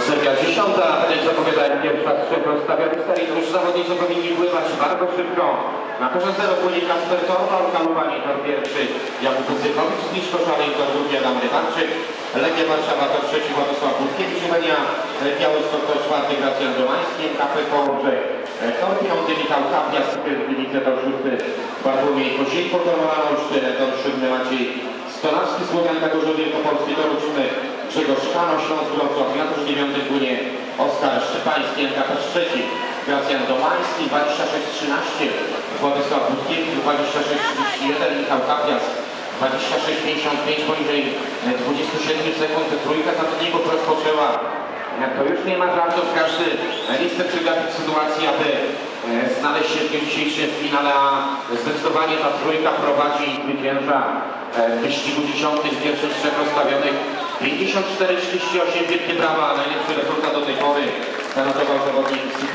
Seria dziesiąta, jak zapowiadałem pierwsza trzech rozstawionych serii, to już zawodnicy powinni pływać bardzo szybko. Na torze zero płynie Kasper Torwal, Kalubani tor pierwszy, Jakub Zychowicz, Zniszko Szalej, tor drugi, Adam Rybarczyk, Legia Warszawa tor trzeci, Władysław Budkiewicz, Umenia, Białystok tor czwarty, Gracjan Domański, Kafe Kołobrzeg, tor piąty, Michał Kapias, Gliwice tor szósty, Bartłomiej Koziejko, tor Malanoszty, tor siódmy, Maciej Stonawski, Słowianka Gorzów Wielkopolski, tor ósmy, Grzegorz Kano, Śląsk Wrocław, torze dziewiątym płynie Oskar Szczepański, NKP trzeci, Gracjan Domański, 26-13, Władysław Budkiewicz, 26-31, Michał Kapias, 26-55, poniżej e, 27 sekund, trójka zawodników rozpoczęła. E, To już nie ma żartów, każdy e, nie chce przegapić sytuacji, aby e, znaleźć się w tym dzisiejszym finale, a zdecydowanie ta trójka prowadzi zwycięża e, wyścigu dziesiątych, pierwszych trzech rozstawionych. 54-38, wielkie brawa, najlepszy rezultat do tej pory zanotował zawodnik z.